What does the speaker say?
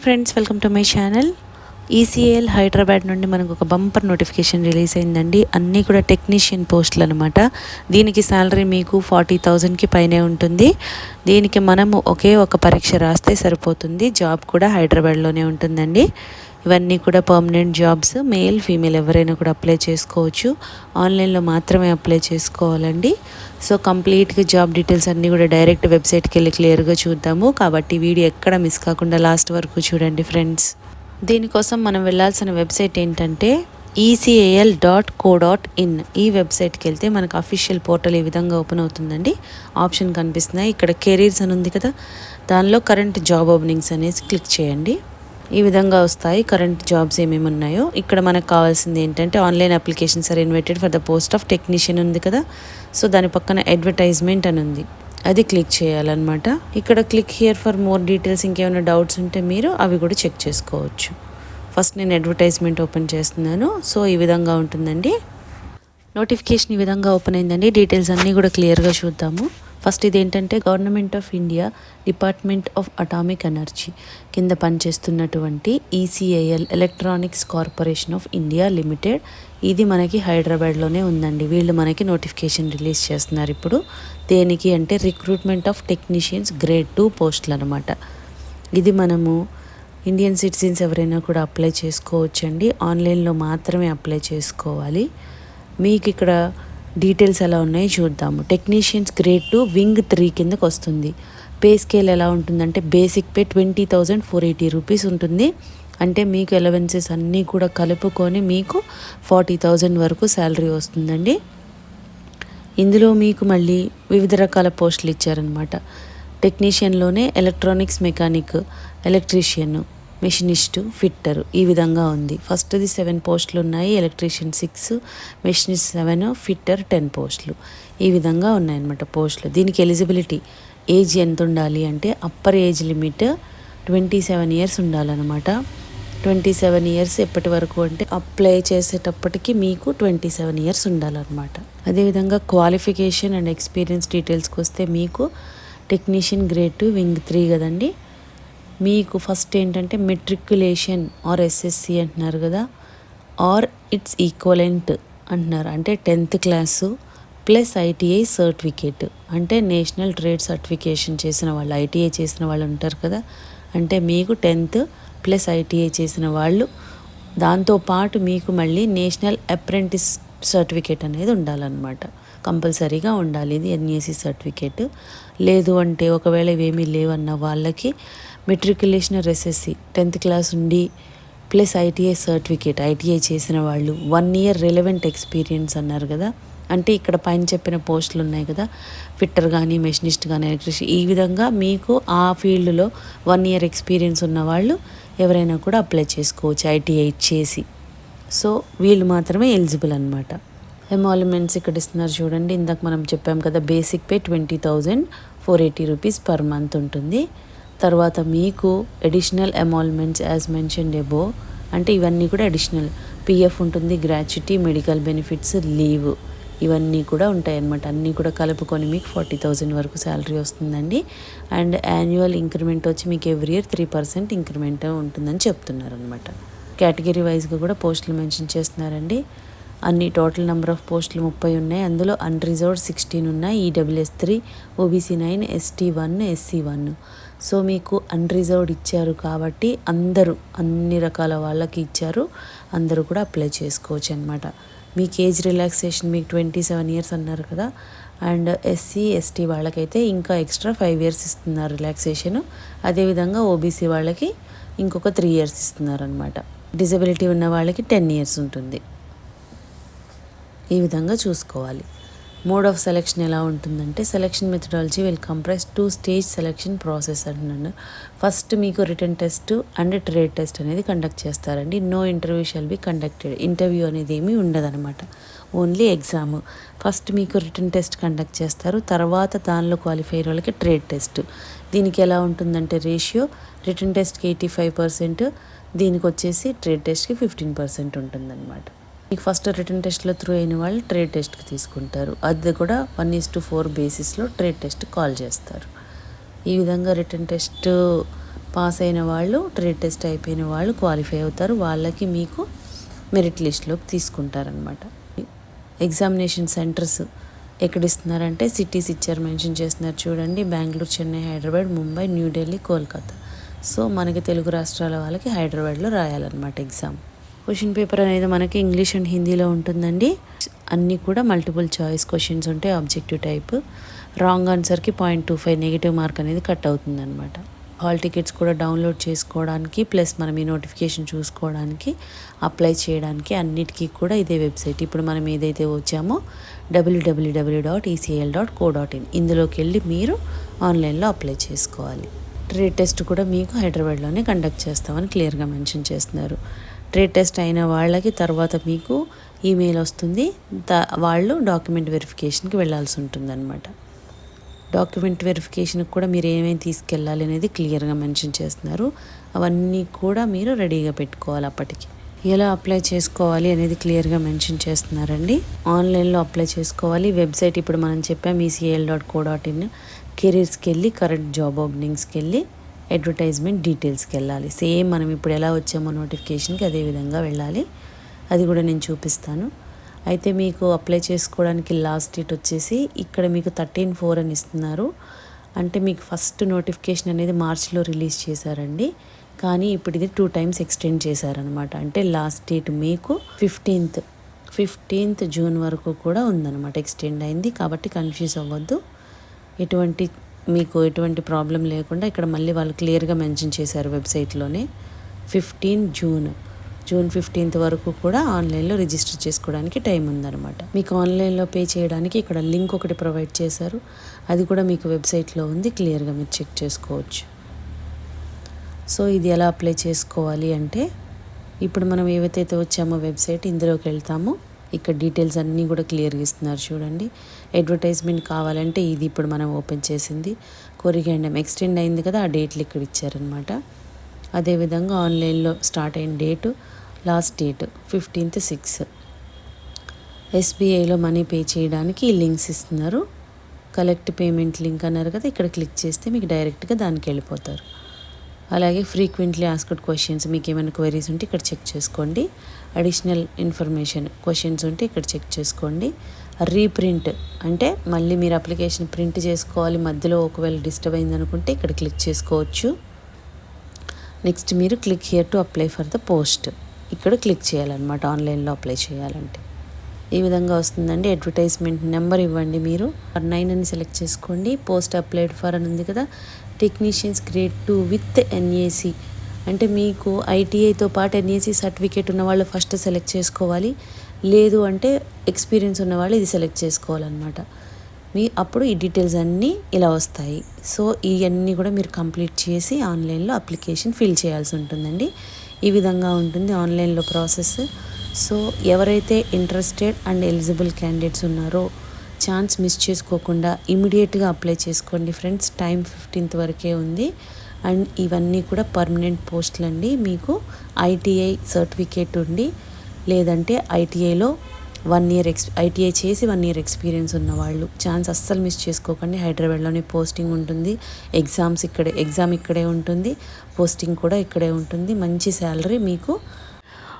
Morning friends welcome to my channel. ECL Hyderabad నుండి మనకు ఒక బంపర్ నోటిఫికేషన్ రిలీజ్ అయిందండి. అన్నీ కూడా టెక్నీషియన్ పోస్టులు అనమాట దీనికి శాలరీ మీకు ఫార్టీ థౌజండ్కి పైనే ఉంటుంది. దీనికి మనము ఒకే ఒక పరీక్ష రాస్తే సరిపోతుంది. జాబ్ కూడా హైదరాబాద్లోనే ఉంటుందండి. ఇవన్నీ కూడా పర్మనెంట్ జాబ్స్. మేల్ ఫీమేల్ ఎవరైనా కూడా అప్లై చేసుకోవచ్చు. ఆన్లైన్లో మాత్రమే అప్లై చేసుకోవాలండి. సో కంప్లీట్గా జాబ్ డీటెయిల్స్ అన్నీ కూడా డైరెక్ట్ వెబ్సైట్కి వెళ్ళి క్లియర్గా చూద్దాము. కాబట్టి వీడియో ఎక్కడ మిస్ కాకుండా లాస్ట్ వరకు చూడండి ఫ్రెండ్స్. దీనికోసం మనం వెళ్ళాల్సిన వెబ్సైట్ ఏంటంటే ECAL dot co dot in ఈ వెబ్సైట్కి వెళ్తే మనకు అఫీషియల్ పోర్టల్ ఈ విధంగా ఓపెన్ అవుతుందండి. ఆప్షన్ కనిపిస్తున్నాయి. ఇక్కడ కెరీర్స్ అని ఉంది కదా. దానిలో కరెంట్ జాబ్ ఓపెనింగ్స్ అనేసి క్లిక్ చేయండి. ఈ విధంగా వస్తాయి కరెంట్ జాబ్స్ ఏమేమి ఉన్నాయో. ఇక్కడ మనకు కావాల్సింది ఏంటంటే online applications are invited for the post of technician ఉంది కదా. సో దాని పక్కన అడ్వర్టైజ్మెంట్ అని ఉంది. అది క్లిక్ చేయాలన్నమాట. ఇక్కడ click here for more details ఇంకేమైనా డౌట్స్ ఉంటే మీరు అవి కూడా చెక్ చేసుకోవచ్చు. ఫస్ట్ నేను అడ్వర్టైజ్మెంట్ ఓపెన్ చేస్తున్నాను. సో ఈ విధంగా ఉంటుందండి. నోటిఫికేషన్ ఈ విధంగా ఓపెన్ అయిందండి. డీటెయిల్స్ అన్నీ కూడా క్లియర్గా చూద్దాము. ఫస్ట్ ఇదేంటంటే government of India department of atomic energy కింద పనిచేస్తున్నటువంటి ECIL electronics corporation of India limited ఇది మనకి హైదరాబాద్లోనే ఉందండి. వీళ్ళు మనకి నోటిఫికేషన్ రిలీజ్ చేస్తున్నారు ఇప్పుడు. దేనికి అంటే recruitment of technicians grade two పోస్టులు అనమాట ఇది మనము ఇండియన్ సిటిజన్స్ ఎవరైనా కూడా అప్లై చేసుకోవచ్చండి. ఆన్లైన్లో మాత్రమే అప్లై చేసుకోవాలి. మీకు ఇక్కడ డీటెయిల్స్ ఎలా ఉన్నాయో చూద్దాము. Technicians grade two wing three కిందకు వస్తుంది. పే స్కేల్ ఎలా ఉంటుందంటే basic pay twenty thousand four eighty rupees ఉంటుంది. అంటే మీకు ఎలవెన్సెస్ అన్నీ కూడా కలుపుకొని మీకు ఫార్టీ థౌజండ్ వరకు శాలరీ వస్తుందండి. ఇందులో మీకు మళ్ళీ వివిధ రకాల పోస్టులు ఇచ్చారనమాట టెక్నీషియన్లోనే electronics mechanic electrician machinist fitter. ఈ విధంగా ఉంది. ఫస్ట్ది సెవెన్ పోస్టులు ఉన్నాయి electrician six machinist seven fitter ten పోస్టులు. ఈ విధంగా ఉన్నాయన్నమాట పోస్టులు. దీనికి ఎలిజిబిలిటీ ఏజ్ ఎంత ఉండాలి అంటే upper age limit twenty seven years ఉండాలన్నమాట. ట్వంటీ సెవెన్ ఇయర్స్ ఎప్పటి వరకు అంటే అప్లై చేసేటప్పటికి మీకు ట్వంటీ సెవెన్ ఇయర్స్ ఉండాలన్నమాట. అదేవిధంగా క్వాలిఫికేషన్ అండ్ ఎక్స్పీరియన్స్ డీటెయిల్స్కి వస్తే మీకు technician grade two wing three కదండి. మీకు ఫస్ట్ ఏంటంటే మెట్రికులేషన్ ఆర్ ఎస్ఎస్సి అంటున్నారు కదా ఆర్ ఇట్స్ ఈక్వలెంట్ అంటున్నారు. అంటే tenth class plus ITI certificate అంటే నేషనల్ ట్రేడ్ సర్టిఫికేషన్ చేసిన వాళ్ళు ఐటీఐ చేసిన వాళ్ళు ఉంటారు కదా. అంటే మీకు టెన్త్ ప్లస్ ఐటీఐ చేసిన వాళ్ళు దాంతోపాటు మీకు మళ్ళీ నేషనల్ అప్రెంటిస్ సర్టిఫికేట్ అనేది ఉండాలన్నమాట. కంపల్సరీగా ఉండాలి. ఇది ఎన్ఏసి సర్టిఫికేట్. లేదు అంటే ఒకవేళ ఇవేమీ లేవన్న వాళ్ళకి మెట్రికులేషన్ రెసెస్సీ టెన్త్ క్లాస్ ఉండి ప్లస్ ఐటీఐ సర్టిఫికేట్ ఐటీఐ చేసిన వాళ్ళు వన్ ఇయర్ రిలవెంట్ ఎక్స్పీరియన్స్ అన్నారు కదా. అంటే ఇక్కడ పైన చెప్పిన పోస్టులు ఉన్నాయి కదా. ఫిట్టర్ కానీ మెషినిస్ట్ కానీ ఎలక్ట్రిషియన్ ఈ విధంగా మీకు ఆ ఫీల్డ్లో వన్ ఇయర్ ఎక్స్పీరియన్స్ ఉన్న వాళ్ళు ఎవరైనా కూడా అప్లై చేసుకోవచ్చు ఐటీఐ చేసి. సో వీళ్ళు మాత్రమే ఎలిజిబుల్ అనమాట ఎమాల్యుమెంట్స్ ఇక్కడ ఇస్తున్నారు చూడండి. ఇందాక మనం చెప్పాం కదా basic pay twenty thousand four eighty rupees per month ఉంటుంది. తర్వాత మీకు additional emoluments as mention above అంటే ఇవన్నీ కూడా అడిషనల్ పిఎఫ్ ఉంటుంది గ్రాచ్యుటీ మెడికల్ బెనిఫిట్స్ లీవ్ ఇవన్నీ కూడా ఉంటాయి అన్నమాట అన్నీ కూడా కలుపుకొని మీకు ఫార్టీ థౌజండ్ వరకు శాలరీ వస్తుందండి. అండ్ యాన్యువల్ ఇంక్రిమెంట్ వచ్చి మీకు every year three percent increment ఉంటుందని చెప్తున్నారు అనమాట కేటగిరీ వైజ్గా కూడా పోస్టులు మెన్షన్ చేస్తున్నారండి. అన్ని టోటల్ నెంబర్ ఆఫ్ పోస్టులు ముప్పై ఉన్నాయి. అందులో అన్రిజర్వ్డ్ సిక్స్టీన్ ఉన్నాయి. EWS three OBC nine ST one SC one so మీకు అన్రిజర్వ్డ్ ఇచ్చారు కాబట్టి అందరూ అన్ని రకాల వాళ్ళకి ఇచ్చారు. అందరూ కూడా అప్లై చేసుకోవచ్చు అనమాట మీకు ఏజ్ రిలాక్సేషన్ మీకు ట్వంటీ సెవెన్ ఇయర్స్ అన్నారు కదా. అండ్ ఎస్సీ ఎస్టీ వాళ్ళకైతే ఇంకా ఎక్స్ట్రా ఫైవ్ ఇయర్స్ ఇస్తున్నారు రిలాక్సేషన్ అదేవిధంగా ఓబీసీ వాళ్ళకి ఇంకొక త్రీ ఇయర్స్ ఇస్తున్నారు అనమాట డిజబిలిటీ ఉన్న వాళ్ళకి టెన్ ఇయర్స్ ఉంటుంది. ఈ విధంగా చూసుకోవాలి. మోడ్ ఆఫ్ సెలెక్షన్ ఎలా ఉంటుందంటే selection methodology will compress two stage selection process అంటున్నాను ఫస్ట్ మీకు written test and trade test అనేది కండక్ట్ చేస్తారండి. No interview shall be conducted interview అనేది ఏమీ ఉండదన్నమాట. ఓన్లీ ఎగ్జామ్ ఫస్ట్ మీకు రిటర్న్ టెస్ట్ కండక్ట్ చేస్తారు. తర్వాత దానిలో క్వాలిఫై వాళ్ళకి ట్రేడ్ టెస్ట్ దీనికి ఎలా ఉంటుందంటే రేషియో రిటర్న్ టెస్ట్కి ఎయిటీ ఫైవ్ పర్సెంట్ దీనికి వచ్చేసి ట్రేడ్ టెస్ట్కి ఫిఫ్టీన్ పర్సెంట్ ఉంటుందన్నమాట. మీకు ఫస్ట్ రిటర్న్ టెస్ట్లో త్రూ అయిన వాళ్ళు ట్రేడ్ టెస్ట్కి తీసుకుంటారు. అది కూడా వన్ ఈస్ టు ఫోర్ బేసిస్లో ట్రేడ్ టెస్ట్ కాల్ చేస్తారు. ఈ విధంగా రిటర్న్ టెస్ట్ పాస్ అయిన వాళ్ళు ట్రేడ్ టెస్ట్ అయిపోయిన వాళ్ళు క్వాలిఫై అవుతారు. వాళ్ళకి మీకు మెరిట్ లిస్ట్లోకి తీసుకుంటారనమాట ఎగ్జామినేషన్ సెంటర్స్ ఎక్కడ ఇస్తున్నారంటే సిటీస్ ఇచ్చారు మెన్షన్ చేస్తున్నారు చూడండి. బెంగళూరు చెన్నై హైదరాబాద్ ముంబై న్యూఢిల్లీ కోల్కతా. సో మనకి తెలుగు రాష్ట్రాల వాళ్ళకి హైదరాబాద్లో రాయాలన్నమాట ఎగ్జామ్ క్వశ్చన్ పేపర్ అనేది మనకి ఇంగ్లీష్ అండ్ హిందీలో ఉంటుందండి. అన్నీ కూడా మల్టిపుల్ చాయిస్ క్వశ్చన్స్ ఉంటాయి objective type wrong ఆన్సర్కి point two five negative mark అనేది కట్ అవుతుంది అనమాట హాల్ టికెట్స్ కూడా డౌన్లోడ్ చేసుకోవడానికి ప్లస్ మనం ఈ నోటిఫికేషన్ చూసుకోవడానికి అప్లై చేయడానికి అన్నిటికీ కూడా ఇదే వెబ్సైట్ ఇప్పుడు మనం ఏదైతే వచ్చామో డబ్ల్యూడబ్ల్యూడబ్ల్యూ dot ECL dot co dot in ఇందులోకి వెళ్ళి మీరు ఆన్లైన్లో అప్లై చేసుకోవాలి. ట్రేడ్ టెస్ట్ కూడా మీకు హైదరాబాద్లోనే కండక్ట్ చేస్తామని క్లియర్గా మెన్షన్ చేస్తున్నారు. ట్రేడ్ టెస్ట్ అయిన వాళ్ళకి తర్వాత మీకు ఈమెయిల్ వస్తుంది. దా వాళ్ళు డాక్యుమెంట్ వెరిఫికేషన్కి వెళ్ళాల్సి ఉంటుందన్నమాట. డాక్యుమెంట్ వెరిఫికేషన్కి కూడా మీరు ఏమేమి తీసుకెళ్ళాలి అనేది క్లియర్గా మెన్షన్ చేస్తున్నారు. అవన్నీ కూడా మీరు రెడీగా పెట్టుకోవాలి అప్పటికి. ఎలా అప్లై చేసుకోవాలి అనేది క్లియర్గా మెన్షన్ చేస్తున్నారండి. ఆన్లైన్లో అప్లై చేసుకోవాలి. వెబ్సైట్ ఇప్పుడు మనం చెప్పాం ECL dot co dot in కెరీర్స్కి వెళ్ళి కరెంట్ జాబ్ ఓపెనింగ్స్కి వెళ్ళి అడ్వర్టైజ్మెంట్ డీటెయిల్స్కి వెళ్ళాలి. సేమ్ మనం ఇప్పుడు ఎలా వచ్చామో నోటిఫికేషన్కి అదే విధంగా వెళ్ళాలి. అది కూడా నేను చూపిస్తాను. అయితే మీకు అప్లై చేసుకోవడానికి లాస్ట్ డేట్ వచ్చేసి ఇక్కడ మీకు థర్టీన్ ఫోర్ అని ఇస్తున్నారు. అంటే మీకు ఫస్ట్ నోటిఫికేషన్ అనేది మార్చిలో రిలీజ్ చేశారండి. కానీ ఇప్పుడు ఇది టూ టైమ్స్ ఎక్స్టెండ్ చేశారనమాట అంటే లాస్ట్ డేట్ మీకు ఫిఫ్టీన్త్ ఫిఫ్టీన్త్ జూన్ వరకు కూడా ఉందన్నమాట. ఎక్స్టెండ్ అయింది కాబట్టి కన్ఫ్యూజ్ అవ్వద్దు. ఎటువంటి మీకు ఎటువంటి ప్రాబ్లం లేకుండా ఇక్కడ మళ్ళీ వాళ్ళు క్లియర్గా మెన్షన్ చేశారు వెబ్సైట్లోనే. ఫిఫ్టీన్ జూన్ జూన్ ఫిఫ్టీన్త్ వరకు కూడా ఆన్లైన్లో రిజిస్టర్ చేసుకోవడానికి టైం ఉందన్నమాట. మీకు ఆన్లైన్లో పే చేయడానికి ఇక్కడ లింక్ ఒకటి ప్రొవైడ్ చేశారు. అది కూడా మీకు వెబ్సైట్లో ఉంది. క్లియర్గా మీరు చెక్ చేసుకోవచ్చు. సో ఇది ఎలా అప్లై చేసుకోవాలి అంటే ఇప్పుడు మనం ఏవైతే వచ్చామో వెబ్సైట్ ఇందులోకి వెళ్తామో. ఇక్కడ డీటెయిల్స్ అన్నీ కూడా క్లియర్గా ఇస్తున్నారు చూడండి. అడ్వర్టైజ్మెంట్ కావాలంటే ఇది ఇప్పుడు మనం ఓపెన్ చేసింది. కొరిగండం ఎక్స్టెండ్ అయింది కదా ఆ డేట్లు ఇక్కడ ఇచ్చారనమాట అదేవిధంగా ఆన్లైన్లో స్టార్ట్ అయిన date last date fifteenth six ఎస్బీఐలో money pay చేయడానికి ఈ లింక్స్ ఇస్తున్నారు. కలెక్ట్ పేమెంట్ లింక్ అన్నారు కదా ఇక్కడ క్లిక్ చేస్తే మీకు డైరెక్ట్గా దానికి వెళ్ళిపోతారు. అలాగే ఫ్రీక్వెంట్లీ ఆస్క్డ్ క్వశ్చన్స్ మీకు ఏమైనా క్వైరీస్ ఉంటే ఇక్కడ చెక్ చేసుకోండి. అడిషనల్ ఇన్ఫర్మేషన్ క్వశ్చన్స్ ఉంటే ఇక్కడ చెక్ చేసుకోండి. రీప్రింట్ అంటే మళ్ళీ మీరు అప్లికేషన్ ప్రింట్ చేసుకోవాలి మధ్యలో ఒకవేళ డిస్టర్బ్ అయింది అనుకుంటే ఇక్కడ క్లిక్ చేసుకోవచ్చు. నెక్స్ట్ మీరు click here to apply for the post ఇక్కడ క్లిక్ చేయాలన్నమాట ఆన్లైన్లో అప్లై చేయాలంటే. ఈ విధంగా వస్తుందండి. అడ్వర్టైజ్మెంట్ నెంబర్ ఇవ్వండి మీరు. నైన్ అని సెలెక్ట్ చేసుకోండి. పోస్ట్ అప్లైడ్ ఫర్ అని ఉంది కదా technicians grade two with NAC అంటే మీకు ఐటీఐతో పాటు ఎన్ఏసి సర్టిఫికేట్ ఉన్న వాళ్ళు ఫస్ట్ సెలెక్ట్ చేసుకోవాలి. లేదు అంటే ఎక్స్పీరియన్స్ ఉన్న వాళ్ళు ఇది సెలెక్ట్ చేసుకోవాలన్నమాట. మీ అప్పుడు ఈ డీటెయిల్స్ అన్నీ ఇలా వస్తాయి. సో ఇవన్నీ కూడా మీరు కంప్లీట్ చేసి ఆన్లైన్లో అప్లికేషన్ ఫిల్ చేయాల్సి ఉంటుందండి. ఈ విధంగా ఉంటుంది ఆన్లైన్లో ప్రాసెస్ సో ఎవరైతే ఇంట్రెస్టెడ్ అండ్ ఎలిజిబుల్ క్యాండిడేట్స్ ఉన్నారో ఛాన్స్ మిస్ చేసుకోకుండా ఇమీడియట్గా అప్లై చేసుకోండి ఫ్రెండ్స్ టైం ఫిఫ్టీన్త్ వరకే ఉంది. అండ్ ఇవన్నీ కూడా పర్మనెంట్ పోస్టులు అండి. మీకు ఐటీఐ సర్టిఫికేట్ ఉండి లేదంటే ఐటీఐలో వన్ ఇయర్ ఎక్స్ ఐటీఐ చేసి వన్ ఇయర్ ఎక్స్పీరియన్స్ ఉన్న వాళ్ళు ఛాన్స్ అస్సలు మిస్ చేసుకోకండి. హైదరాబాద్లోనే పోస్టింగ్ ఉంటుంది. ఎగ్జామ్స్ ఇక్కడే ఎగ్జామ్ ఇక్కడే ఉంటుంది. పోస్టింగ్ కూడా ఇక్కడే ఉంటుంది. మంచి శాలరీ మీకు